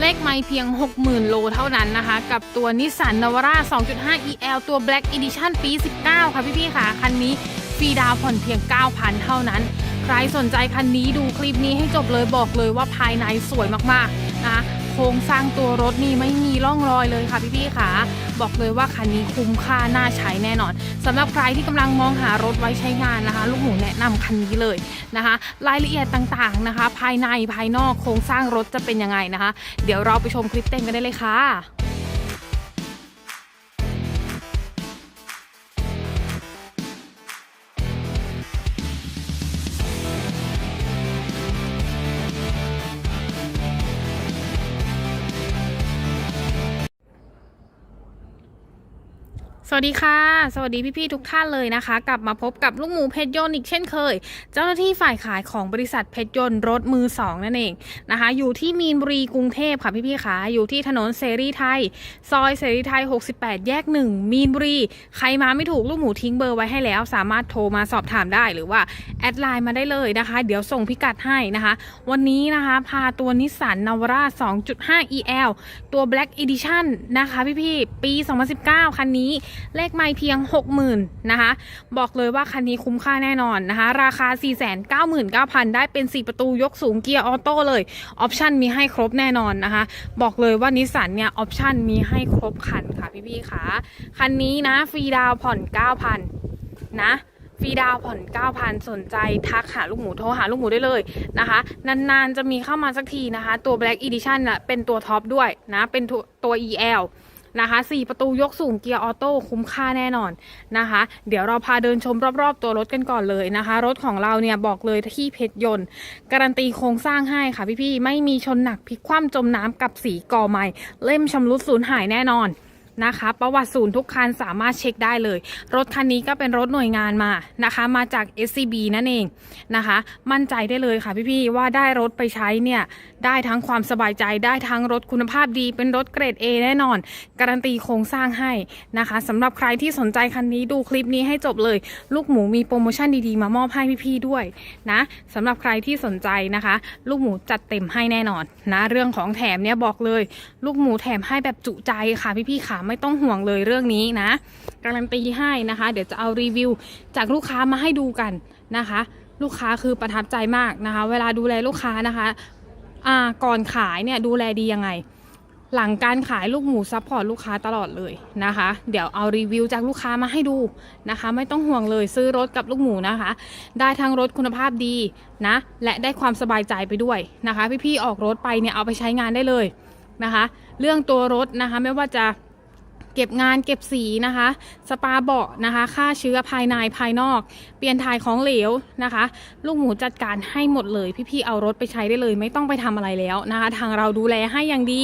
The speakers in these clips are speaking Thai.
เลขไม่เพียง 60,000 โลเท่านั้นนะคะ กับตัวนิสสันนาวาร่า 2.5 EL ตัว Black Edition ปี 19 ค่ะพี่ๆค่ะ คันนี้ฟรีดาวผ่อนเพียง 9,000 เท่านั้น ใครสนใจคันนี้ดูคลิปนี้ให้จบเลยบอกเลยว่าภายในสวยมากๆนะคะ ครงสร้างตัวรถนี่ไม่มีร่องรอยเลยค่ะพี่ๆค่ะ บอกเลยว่าคันนี้คุ้มค่าน่าใช้แน่นอนสำหรับใครที่กำลังมองหารถไว้ใช้งานนะคะ ลูกหมูแนะนำคันนี้เลยนะคะ รายละเอียดต่างๆนะคะ ภายในภายนอกโครงสร้างรถจะเป็นยังไงนะคะ เดี๋ยวเราไปชมคลิปเต็มกันได้เลยค่ะ สวัสดีค่ะ สวัสดีพี่ๆทุกท่านเลยนะคะ กลับมาพบกับลูกหมูเพชรยนต์อีกเช่นเคย เจ้าหน้าที่ฝ่ายขายของบริษัทเพชรยนต์รถมือสองนั่นเองนะคะ อยู่ที่มีนบุรีกรุงเทพค่ะพี่ๆค่ะอยู่ที่ถนนเสรีไทย ซอยเสรีไทย 68 แยก 1 มีนบุรี ใครมาไม่ถูกลูกหมูทิ้งเบอร์ไว้ให้แล้ว สามารถโทรมาสอบถามได้หรือว่าแอดไลน์มาได้เลยนะคะ เดี๋ยวส่งพิกัดให้นะคะ วันนี้นะคะ พาตัวนิสสันนาวาร่า2.5 EL ตัว Black Edition นะคะพี่ๆปี 2019 คันนี้เลขไม่เพียง 60,000นะคะ บอกเลยว่าคันนี้คุ้มค่าแน่นอนนะคะ ราคา 499,000 ได้เป็น 4 ประตูยกสูงเกียร์ออโต้เลยออปชันมีให้ครบแน่นอนนะคะ บอกเลยว่านิสสันเนี่ยออปชันมีให้ครบคันค่ะพี่ๆค่ะ คันนี้นะฟรีดาวผ่อน 9,000 นะฟรีดาวผ่อน 9,000 สนใจทักหาลูกหมูโทรหาลูกหมูได้เลยนะคะ นาน ๆ จะมีเข้ามาสักทีนะคะ ตัว Black Edition น่ะเป็นตัวท็อปด้วยนะ เป็นตัวตัว EL นะคะ4ประตูยกสูงเกียร์ออโต้คุ้มค่าแน่นอนนะคะ เดี๋ยวเราพาเดินชมรอบๆ ตัวรถกันก่อนเลยนะคะ รถของเราเนี่ยบอกเลยที่เพชรยนต์ การันตีโครงสร้างให้ค่ะพี่ๆไม่มีชนหนักพลิกคว่ำจมน้ำกับสีก่อใหม่ เล่มชำรุดสูญหายแน่นอน นะคะ ประวัติศูนย์ทุกคันสามารถเช็คได้เลย รถคันนี้ก็เป็นรถหน่วยงานมานะคะ มาจาก SCB นั่นเองนะคะ มั่นใจได้เลยค่ะพี่ๆว่าได้รถไปใช้เนี่ยได้ทั้งความสบายใจได้ทั้งรถคุณภาพดี เป็นรถเกรด A แน่นอน การันตีโครงสร้างให้นะคะสำหรับใครที่สนใจคันนี้ดูคลิปนี้ให้จบเลย ลูกหมูมีโปรโมชั่นดีๆ มามอบให้พี่ๆด้วยนะสำหรับใครที่สนใจนะคะ ลูกหมูจัดเต็มให้แน่นอนนะเรื่องของแถมเนี่ยบอกเลย ลูกหมูแถมให้แบบจุใจค่ะพี่ๆขาไม่ต้องห่วงเลยเรื่องนี้นะ การันตีให้นะคะ เดี๋ยวจะเอารีวิวจากลูกค้ามาให้ดูกันนะคะ ลูกค้าคือประทับใจมากนะคะ เวลาดูแลลูกค้านะคะอ่าก่อนขายเนี่ยดูแลดียังไง หลังการขายลูกหมูซัพพอร์ตลูกค้าตลอดเลยนะคะ เดี๋ยวเอารีวิวจากลูกค้ามาให้ดูนะคะ ไม่ต้องห่วงเลยซื้อรถกับลูกหมูนะคะ ได้ทั้งรถคุณภาพดีนะ และได้ความสบายใจไปด้วยนะคะ พี่ๆออกรถไปเนี่ยเอาไปใช้งานได้เลยนะคะ เรื่องตัวรถนะคะไม่ว่าจะ เก็บงานเก็บสีนะคะ สปาเบาะนะคะฆ่าเชื้อภายในภายนอก เปลี่ยนถ่ายของเหลวนะคะ ลูกหมูจัดการให้หมดเลย พี่ๆเอารถไปใช้ได้เลย ไม่ต้องไปทำอะไรแล้วนะคะ ทางเราดูแลให้อย่างดี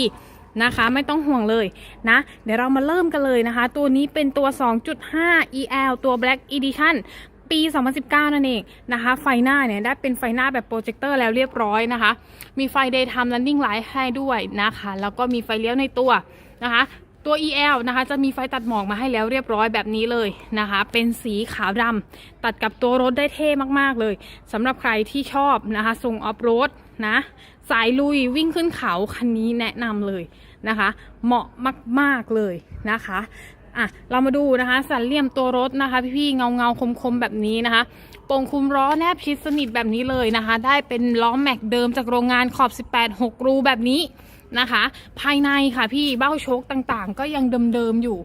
นะคะไม่ต้องห่วงเลยนะ เดี๋ยวเรามาเริ่มกันเลยนะคะ ตัวนี้เป็นตัว 2.5 EL ตัว Black Edition ปี 2019 นั่นเองนะคะ ไฟหน้าเนี่ยได้เป็นไฟหน้าแบบโปรเจคเตอร์แล้วเรียบร้อยนะคะ มีไฟ Daytime Running Light ให้ด้วยนะคะ แล้วก็มีไฟเลี้ยวในตัวนะคะ ตัว EL นะคะจะมีไฟตัดหมอกมาให้แล้วเรียบร้อยแบบนี้เลยนะคะ เป็นสีขาวดำตัดกับตัวรถได้เท่มากๆเลยสำหรับใครที่ชอบนะคะส่งออฟโรดนะสายลุยวิ่งขึ้นเขาคันนี้แนะนำเลยนะคะ เหมาะมากๆเลยนะคะอะเรามาดูนะคะ สันเหลี่ยมตัวรถนะคะ พี่ๆเงาเงาคมคมๆแบบนี้นะคะโป่งคุมล้อแนบชิดสนิทแบบนี้เลยนะคะ ได้เป็นล้อแม็กเดิมจากโรงงานขอบ 18 6 รูแบบนี้ นะคะ ภายในค่ะพี่เบ้าโชคต่างๆ ก็ยังเดิมๆอยู่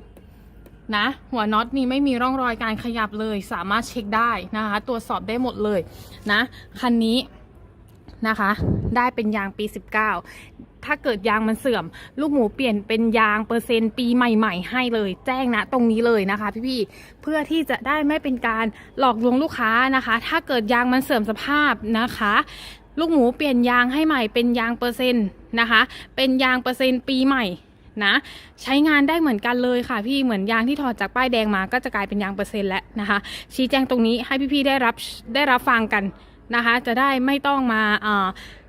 นะหัวน็อตนี่ไม่มีร่องรอยการขยับเลย สามารถเช็คได้นะคะ ตรวจสอบได้หมดเลยนะคันนี้นะคะ ได้เป็นยางปี 19 ถ้าเกิดยางมันเสื่อม ลูกหมูเปลี่ยนเป็นยางเปอร์เซ็นต์ปีใหม่ ๆ ให้เลย แจ้งนะตรงนี้เลยนะคะพี่ๆเพื่อที่จะได้ไม่เป็นการหลอกลวงลูกค้านะคะ ถ้าเกิดยางมันเสื่อมสภาพนะคะ ลูกหมูเปลี่ยนยางให้ใหม่เป็นยางเปอร์เซ็นต์นะคะ เป็นยางเปอร์เซ็นต์ปีใหม่นะใช้งานได้เหมือนกันเลยค่ะพี่เหมือนยางที่ถอดจากป้ายแดงมาก็จะกลายเป็นยางเปอร์เซ็นต์แล้วนะคะ ชี้แจงตรงนี้ให้พี่ๆได้รับได้รับฟังกันนะคะ จะได้ไม่ต้องมา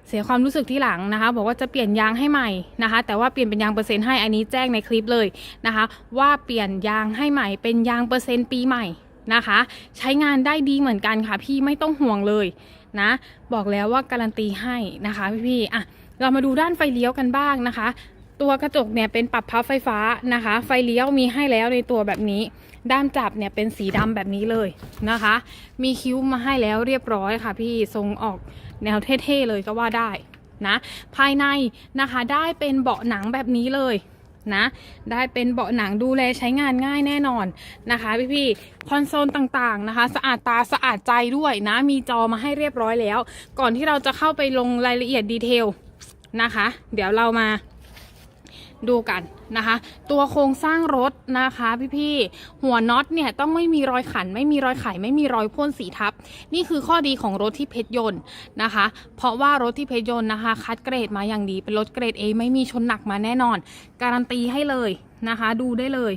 เสียความรู้สึกที่หลังนะคะ บอกว่าจะเปลี่ยนยางให้ใหม่นะคะ แต่ว่าเปลี่ยนเป็นยางเปอร์เซ็นต์ให้อันนี้แจ้งในคลิปเลยนะคะ ว่าเปลี่ยนยางให้ใหม่เป็นยางเปอร์เซ็นต์ปีใหม่นะคะ ใช้งานได้ดีเหมือนกันค่ะพี่ไม่ต้องห่วงเลย นะ บอกแล้วว่าการันตีให้นะคะพี่ๆอะเรามาดูด้านไฟเลี้ยวกันบ้างนะคะ ตัวกระจกเนี่ยเป็นปรับพับไฟฟ้านะคะ ไฟเลี้ยวมีให้แล้วในตัวแบบนี้ ด้ามจับเนี่ยเป็นสีดำแบบนี้เลยนะคะ มีคิ้วมาให้แล้วเรียบร้อยค่ะ พี่ทรงออกแนวเท่ๆเลยก็ว่าได้นะ ภายในนะคะได้เป็นเบาะหนังแบบนี้เลย นะ ได้เป็นเบาะหนังดูแลใช้งานง่ายแน่นอนนะคะพี่ๆคอนโซลต่างๆนะคะ สะอาดตาสะอาดใจด้วยนะ มีจอมาให้เรียบร้อยแล้ว ก่อนที่เราจะเข้าไปลงรายละเอียดดีเทลนะคะ เดี๋ยวเรามา ดูกันนะคะ ตัวโครงสร้างรถนะคะพี่ๆหัวน็อตเนี่ยต้องไม่มีรอยขัน ไม่มีรอยไข ไม่มีรอยพ่นสีทับ นี่คือข้อดีของรถที่เพชรยนต์นะคะ เพราะว่ารถที่เพชรยนต์นะคะ คัดเกรดมาอย่างดีเป็นรถเกรด A ไม่มีชนหนักมาแน่นอน การันตีให้เลยนะคะ ดูได้เลย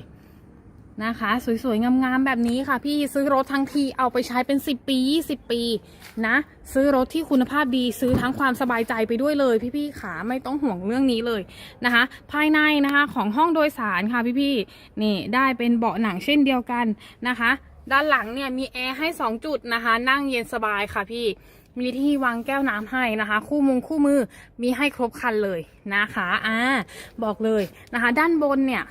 นะคะ สวยๆ งามๆ แบบนี้ค่ะ พี่ซื้อรถทั้งทีเอาไปใช้เป็น 10 ปี 20 ปี นะ ซื้อรถที่คุณภาพดีซื้อทั้งความสบายใจไปด้วยเลย พี่ๆขาไม่ต้องห่วงเรื่องนี้เลยนะคะ ภายในนะคะของห้องโดยสารค่ะพี่ๆนี่ได้เป็นเบาะหนังเช่นเดียวกันนะคะ ด้านหลังเนี่ยมีแอร์ให้ 2 จุดนะคะ นั่งเย็นสบายค่ะพี่มีที่วางแก้วน้ำให้นะคะ คู่มุงคู่มือมีให้ครบคันเลยนะคะอ่าบอกเลยนะคะ ด้านบนเนี่ย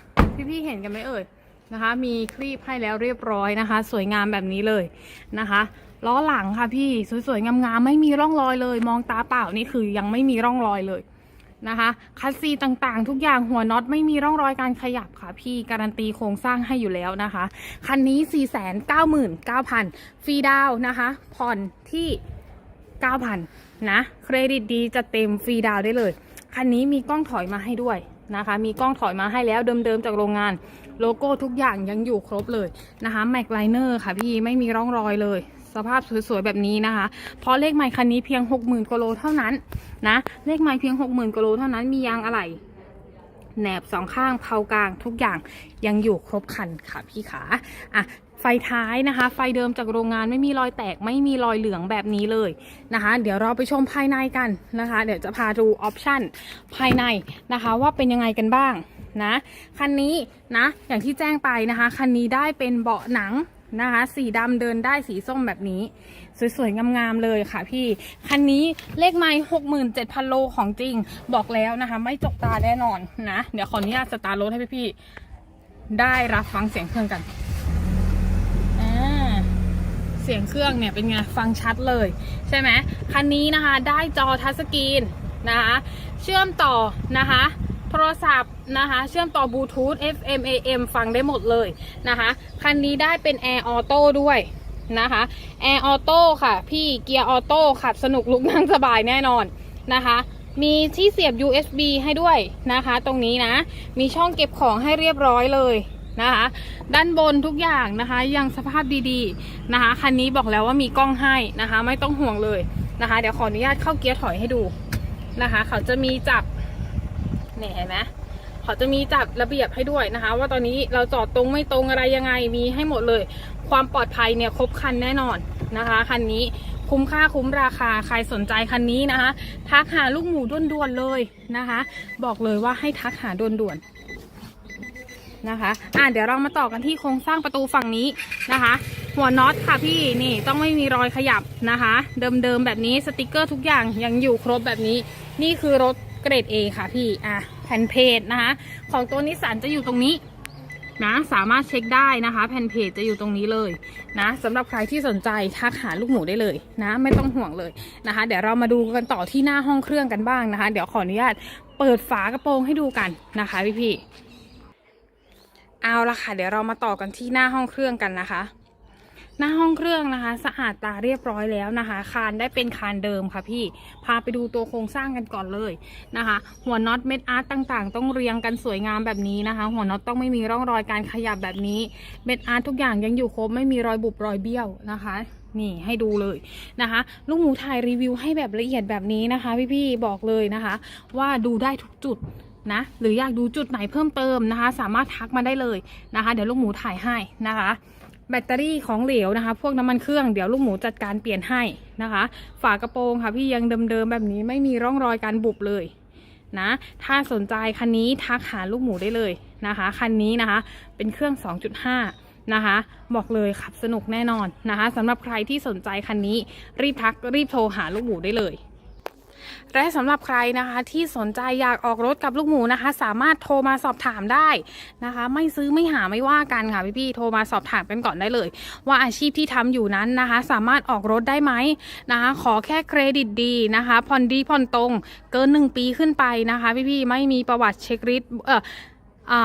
พี่ๆเห็นกันไหมเอ่ย นะคะ มีคลีปให้แล้วเรียบร้อยนะคะ สวยงามแบบนี้เลยนะคะล้อหลังค่ะพี่สวยๆงามๆไม่มีร่องรอยเลย มองตาเปล่านี่คือยังไม่มีร่องรอยเลยนะคะคัสซีต่างๆ ทุกอย่างหัวน็อตไม่มีร่องรอยการขยับค่ะพี่การันตีโครงสร้างให้อยู่แล้วนะคะ คันนี้ 499,000ฟรีดาวนะคะ ผ่อนที่ 9,000นะ เครดิตดีจะเต็มฟรีดาวได้เลย คันนี้มีกล้องถอยมาให้ด้วยนะคะ มีกล้องถอยมาให้แล้วเดิมๆจากโรงงาน โลโก้ทุกอย่างยังอยู่ครบเลยนะคะแม็กไลเนอร์ค่ะพี่ไม่มีร่องรอยเลย สภาพสวยๆแบบนี้นะคะ เพราะเลขไมค์คันนี้เพียง 60,000กิโลเท่านั้นนะเลขไมค์เพียง 60,000กิโลเท่านั้นมียางอะไหล่แหนบสองข้างเผากลางทุกอย่างยังอยู่ครบคันค่ะพี่ขาอะ ไฟท้ายนะคะ ไฟเดิมจากโรงงานไม่มีรอยแตกไม่มีรอยเหลืองแบบนี้เลยนะคะ เดี๋ยวเราไปชมภายในกันนะคะ เดี๋ยวจะพาดูออปชั่นภายในนะคะว่าเป็นยังไงกันบ้างนะคันนี้นะอย่างที่แจ้งไปนะคะคันนี้ได้เป็นเบาะหนังนะคะ สีดำเดินได้สีส้มแบบนี้ สวยๆ งามๆเลยค่ะพี่ คันนี้เลขไม้หกหมื่นเจ็ดพันโลของจริง บอกแล้วนะคะ ไม่จกตาแน่นอนนะ เดี๋ยวขออนุญาตสตาร์ทรถให้พี่ๆได้รับฟังเสียงเครื่องกัน เสียงเครื่องเนี่ยเป็นไงฟังชัดเลย ใช่ไหมคันนี้นะคะได้จอทัชสกรีนนะคะเชื่อมต่อนะคะโทรศัพท์นะคะเชื่อมต่อบลูทูธ FM AM ฟังได้หมดเลยนะคะคันนี้ได้เป็นแอร์ออโต้ด้วยนะคะแอร์ออโต้ค่ะ พี่เกียร์ออโต้ขับสนุกลุกนั่งสบายแน่นอนนะคะมีที่เสียบ USB ให้ด้วยนะคะ ตรงนี้นะ มีช่องเก็บของให้เรียบร้อยเลย นะคะ ด้านบนทุกอย่างนะคะ ยังสภาพดีๆนะคะ คันนี้บอกแล้วว่ามีกล้องให้นะคะ ไม่ต้องห่วงเลยนะคะ เดี๋ยวขออนุญาตเข้าเกียร์ถอยให้ดูนะคะ เขาจะมีจับเนี่ยเห็นไหมเขาจะมีจัดระเบียบให้ด้วยนะคะ ว่าตอนนี้เราจอดตรงไม่ตรงอะไรยังไงมีให้หมดเลย ความปลอดภัยเนี่ยครบคันแน่นอนนะคะคันนี้คุ้มค่าคุ้มราคาใครสนใจคันนี้นะคะ ทักหาลูกหมูด่วนๆเลยนะคะ บอกเลยว่าให้ทักหาด่วนๆ นะคะ อะเดี๋ยวเรามาต่อกันที่โครงสร้างประตูฝั่งนี้นะคะ หัวน็อตค่ะพี่นี่ต้องไม่มีรอยขยับนะคะ เดิมๆแบบนี้สติกเกอร์ทุกอย่างยังอยู่ครบแบบนี้ นี่คือรถเกรด A ค่ะพี่อะแผ่นเพจนะคะ ของตัวนิสสันจะอยู่ตรงนี้นะสามารถเช็คได้นะคะ แผ่นเพจจะอยู่ตรงนี้เลยนะสำหรับใครที่สนใจทักหาลูกหมูได้เลยนะ ไม่ต้องห่วงเลยนะคะ เดี๋ยวเรามาดูกันต่อที่หน้าห้องเครื่องกันบ้างนะคะ เดี๋ยวขออนุญาตเปิดฝากระโปรงให้ดูกันนะคะพี่พี่ เอาละค่ะ เดี๋ยวเรามาต่อกันที่หน้าห้องเครื่องกันนะคะ หน้าห้องเครื่องนะคะ สะอาดตาเรียบร้อยแล้วนะคะ คานได้เป็นคานเดิมค่ะพี่ พาไปดูตัวโครงสร้างกันก่อนเลยนะคะ หัวน็อตเม็ดอาร์ตต่างๆ ต้องเรียงกันสวยงามแบบนี้นะคะ หัวน็อตต้องไม่มีร่องรอยการขยับแบบนี้ เม็ดอาร์ตทุกอย่างยังอยู่ครบไม่มีรอยบุบรอยเบี้ยวนะคะนี่ให้ดูเลยนะคะ ลูกหมูถ่ายรีวิวให้แบบละเอียดแบบนี้นะคะ พี่ๆบอกเลยนะคะ ว่าดูได้ทุกจุด นะหรืออยากดูจุดไหนเพิ่มเติมนะคะ สามารถทักมาได้เลยนะคะ เดี๋ยวลูกหมูถ่ายให้นะคะ แบตเตอรี่ของเหลวนะคะ พวกน้ำมันเครื่องเดี๋ยวลูกหมูจัดการเปลี่ยนให้นะคะ ฝากระโปรงค่ะพี่ยังเดิมๆแบบนี้ไม่มีร่องรอยการบุบเลยนะถ้าสนใจคันนี้ทักหาลูกหมูได้เลยนะคะคันนี้นะคะเป็นเครื่อง 2.5 นะคะ บอกเลยขับสนุกแน่นอนนะคะสำหรับใครที่สนใจคันนี้รีบทักรีบโทรหาลูกหมูได้เลย และสำหรับใครนะคะที่สนใจอยากออกรถกับลูกหมูนะคะ สามารถโทรมาสอบถามได้นะคะ ไม่ซื้อไม่หาไม่ว่ากันค่ะพี่ๆโทรมาสอบถามกันก่อนได้เลย ว่าอาชีพที่ทำอยู่นั้นนะคะ สามารถออกรถได้ไหมนะคะ ขอแค่เครดิตดีนะคะผ่อนดีผ่อนตรงเกิน 1 ปีขึ้นไปนะคะ พี่ๆไม่มีประวัติเช็คลิสต์เออ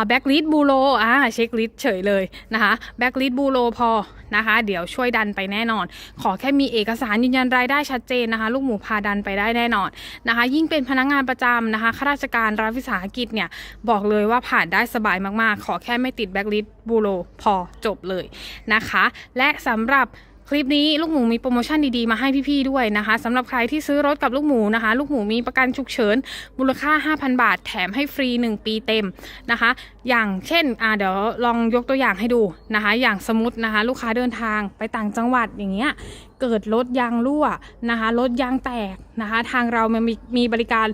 แบ็กลิสบูโรอ่าเช็คลิสต์เฉยเลยนะคะแบ็กลิสบูโรพอนะคะ เดี๋ยวช่วยดันไปแน่นอน ขอแค่มีเอกสารยืนยันรายได้ชัดเจนนะคะ ลูกหมูพาดันไปได้แน่นอนนะคะ ยิ่งเป็นพนักงานประจำนะคะข้าราชการรัฐวิสาหกิจเนี่ย บอกเลยว่าผ่านได้สบายมากๆ ขอแค่ไม่ติดแบ็กลิสบูโรพอจบเลยนะคะ และสำหรับ คลิปนี้ลูกหมูมีโปรโมชั่นดีๆ มาให้พี่ๆด้วยนะคะสำหรับใครที่ซื้อรถกับลูกหมูนะคะ ลูกหมูมีประกันฉุกเฉินมูลค่า 5,000 บาท แถมให้ฟรี 1 ปีเต็มนะคะ อย่างเช่นอ่าเดี๋ยวลองยกตัวอย่างให้ดูนะคะ อย่างสมมตินะคะ ลูกค้าเดินทางไปต่างจังหวัดอย่างเงี้ยเกิดรถยางรั่วนะคะรถยางแตกนะคะ ทางเรามันมีมีบริการ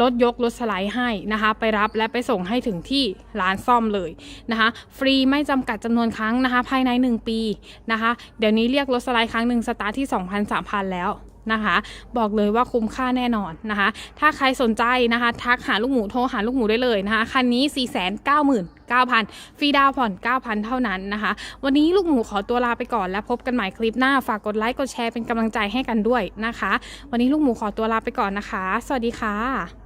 รถยกรถสไลด์ให้นะคะ ไปรับและไปส่งให้ถึงที่ร้านซ่อมเลยนะคะ ฟรีไม่จำกัดจำนวนครั้งนะคะ ภายใน 1 ปีนะคะ เดี๋ยวนี้เรียกรถสไลด์ครั้งหนึ่งสตาร์ทที่ 2,000 3,000 แล้วนะคะ บอกเลยว่าคุ้มค่าแน่นอนนะคะ ถ้าใครสนใจนะคะ ทักหาลูกหมูโทรหาลูกหมูได้เลยนะคะ คันนี้ 499,000ฟรีดาวน์ผ่อน 9,000 เท่านั้นนะคะ วันนี้ลูกหมูขอตัวลาไปก่อนแล้วพบกันใหม่คลิปหน้า ฝากกดไลค์ กดแชร์เป็นกำลังใจให้กันด้วยนะคะ วันนี้ลูกหมูขอตัวลาไปก่อนนะคะ สวัสดีค่ะ